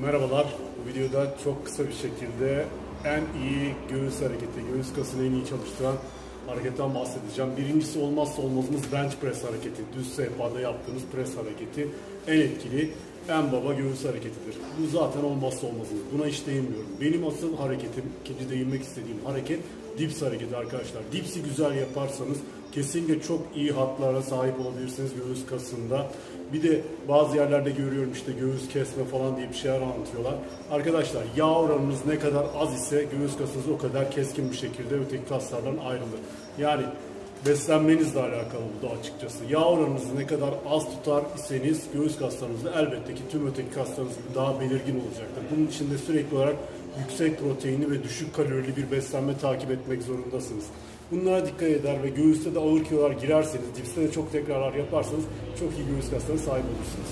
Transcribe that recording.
Merhabalar. Bu videoda çok kısa bir şekilde en iyi göğüs hareketi, göğüs kasını en iyi çalıştıran hareketten bahsedeceğim. Birincisi olmazsa olmazımız bench press hareketi. Düz sehpada yaptığımız press hareketi en etkili, en baba göğüs hareketidir. Bu zaten olmazsa olmazımız. Buna hiç değinmiyorum. Benim asıl hareketim, ikinci değinmek istediğim hareket dips hareketi arkadaşlar. Dipsi güzel yaparsanız kesinlikle çok iyi hatlara sahip olabilirsiniz göğüs kasında. Bir de bazı yerlerde görüyorum işte göğüs kesme falan diye bir şeyler anlatıyorlar. Arkadaşlar yağ oranınız ne kadar az ise göğüs kasınız o kadar keskin bir şekilde öteki kaslardan ayrılır. Yani beslenmenizle alakalı bu da açıkçası. Yağ oranınızı ne kadar az tutar iseniz göğüs kaslarınız da elbette ki tüm öteki kaslarınız daha belirgin olacaktır. Bunun için de sürekli olarak yüksek proteinli ve düşük kalorili bir beslenme takip etmek zorundasınız. Bunlara dikkat eder ve göğüste de ağır kilolar girerseniz, dipste de çok tekrarlar yaparsanız çok iyi göğüs kaslarına sahip olursunuz.